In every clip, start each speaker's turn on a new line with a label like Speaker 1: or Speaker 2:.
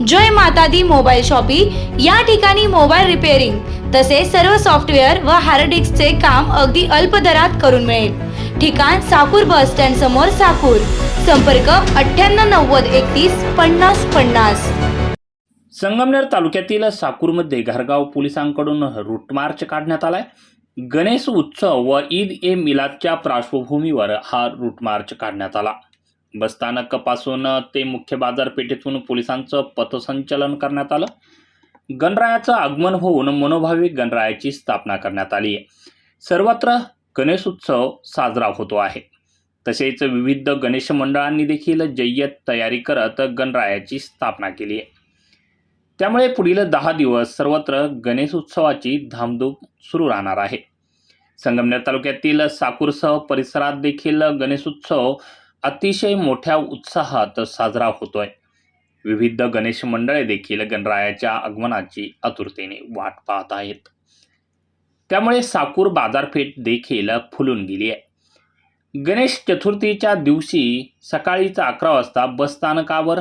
Speaker 1: जय माता दी mobile shoppe या ठिकाणी मोबाईल रिपेअरिंग तसेच सर्व सॉफ्टवेअर व हार्ड डिस्कचे काम अगदी अल्प दरात करून मिळेल. ठिकाण साकूर बस स्टँड समोर साकूर. संपर्क अठ्ठ्याण्णव नव्वद एकतीस पन्नास पन्नास.
Speaker 2: संगमनेर तालुक्यातील साकूरमध्ये घरगाव पोलिसांकडून रूट मार्च काढण्यात आलाय. गणेश उत्सव व ईद ए मिलादच्या पार्श्वभूमीवर हा रूट मार्च काढण्यात आला. बसस्थानकापासून ते मुख्य बाजारपेठेतून पोलिसांचं पथसंचलन करण्यात आलं. गणरायाचं आगमन होऊन मनोभावी गणरायाची स्थापना करण्यात आली. आहे सर्वत्र गणेश उत्सव साजरा होतो आहे. तसेच विविध गणेश मंडळांनी देखील जय्यत तयारी करत गणरायाची स्थापना केली. आहे त्यामुळे पुढील दहा दिवस सर्वत्र गणेश उत्सवाची धामधूम सुरू राहणार आहे. संगमनेर तालुक्यातील साकूरसह परिसरात देखील गणेशोत्सव अतिशय मोठ्या उत्साहात साजरा होतोय. विविध गणेश मंडळे देखील गणरायाच्या आगमनाची आतुरतेने वाट पाहत आहेत. त्यामुळे साकूर बाजारपेठ देखील फुलून गेली आहे. गणेश चतुर्थीच्या दिवशी सकाळीच अकरा वाजता बसस्थानकावर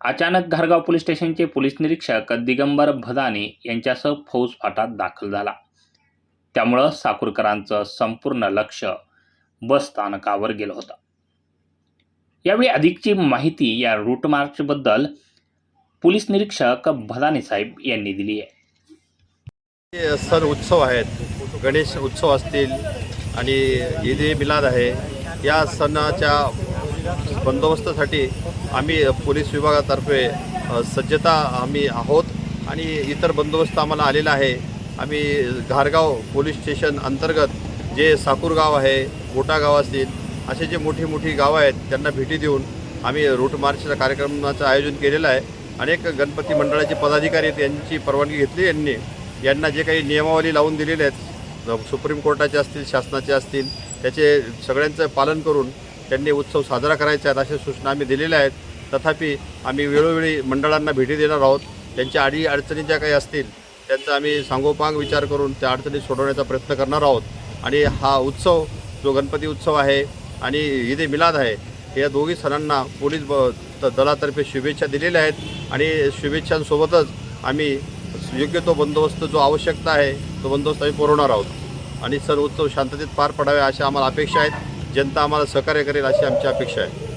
Speaker 2: अचानक घरगाव पोलीस स्टेशनचे पोलीस निरीक्षक दिगंबर भदाने यांच्यासह फौज फाटात दाखल झाला. त्यामुळं साकूरकरांचं संपूर्ण लक्ष बस स्थानकावर गेलं होतं. यावेळी अधिकची माहिती या रूट मार्चबद्दल पोलीस निरीक्षक भदाने साहेब यांनी दिली आहे.
Speaker 3: सण उत्सव आहेत. गणेश उत्सव असतील आणि ईद ए मिलाद आहे. या सणाच्या बंदोबस्तासाठी आम्ही पोलीस विभागातर्फे सज्जता आम्ही आहोत आणि इतर बंदोबस्त आम्हाला आलेला आहे. आम्ही घारगाव पोलीस स्टेशन अंतर्गत जे साकूरगाव आहे गोटागाव असतील असे जे मोठी मोठी गावं आहेत त्यांना भेटी देऊन आम्ही रूट मार्चचा कार्यक्रमाचं आयोजन केलेलं आहे. अनेक गणपती मंडळाचे पदाधिकारी आहेत यांची परवानगी घेतली यांनी. यांना जे काही नियमावली लावून दिलेले आहेत सुप्रीम कोर्टाचे असतील शासनाचे असतील त्याचे सगळ्यांचं पालन करून त्यांनी उत्सव साजरा करायचे आहेत अशा सूचना आम्ही दिलेल्या आहेत. तथापि आम्ही वेळोवेळी मंडळांना भेटी देणार आहोत. त्यांच्या अडी अडचणी ज्या काही असतील त्यांचा आम्ही सांगोपांग विचार करून त्या अडचणी सोडवण्याचा प्रयत्न करणार आहोत. आणि हा उत्सव जो गणपती उत्सव आहे आणि ईद ए मिलाद आहे. या दोघी सणांना पोलीस ब दलातर्फे शुभेच्छा दिलेल्या आहेत आणि शुभेच्छांसोबतच आम्ही योग्य तो बंदोबस्त जो आवश्यकता आहे तो बंदोबस्त आम्ही पुरवणार आहोत. आणि सण उत्सव शांततेत पार पडावे अशा आम्हाला अपेक्षा आहेत. जनता आम्हाला सहकार्य करेल अशी आमची अपेक्षा आहे.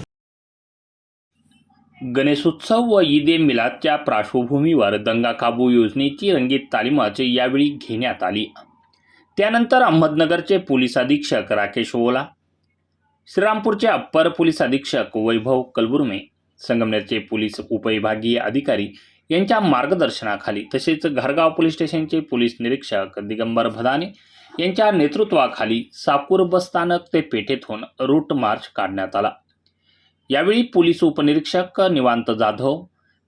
Speaker 2: गणेशोत्सव व ईद ए मिलादच्या पार्श्वभूमीवर दंगा काबू योजनेची रंगीत तालीमच यावेळी घेण्यात आली. त्यानंतर अहमदनगरचे पोलीस अधीक्षक राकेश ओला श्रीरामपूरचे अप्पर पोलीस अधीक्षक वैभव कलबुर्मे संगमनेरचे पोलीस उपविभागीय अधिकारी यांच्या मार्गदर्शनाखाली तसेच घरगाव पोलीस स्टेशनचे पोलीस निरीक्षक दिगंबर भदाने यांच्या नेतृत्वाखाली साकूर बसस्थानक ते पेठेतून रूट मार्च काढण्यात आला. यावेळी पोलीस उपनिरीक्षक निवांत जाधव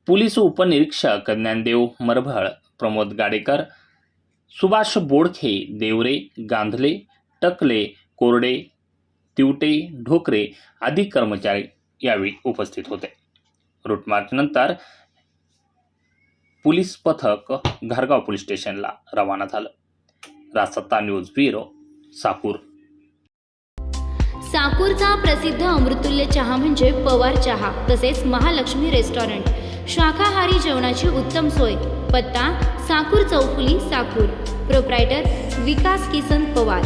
Speaker 2: पोलीस उपनिरीक्षक ज्ञानदेव मरभळ प्रमोद गाडेकर सुभाष बोडखे देवरे गांधले टकले कोरडे तिवटे ढोकरे आदी कर्मचारी यावेळी उपस्थित होते. रूटमार्चनंतर पोलीस पथक घरगाव पोलीस स्टेशनला रवाना झालं. Rajsatta news bureau Sakur.
Speaker 1: साकूरचा प्रसिद्ध अमृतुल्य चहा म्हणजे पवार चहा तसेच महालक्ष्मी रेस्टॉरंट. शाकाहारी जेवणाची उत्तम सोय. पत्ता साकूर चौफुली साकूर. प्रोप्रायटर विकास किसन पवार.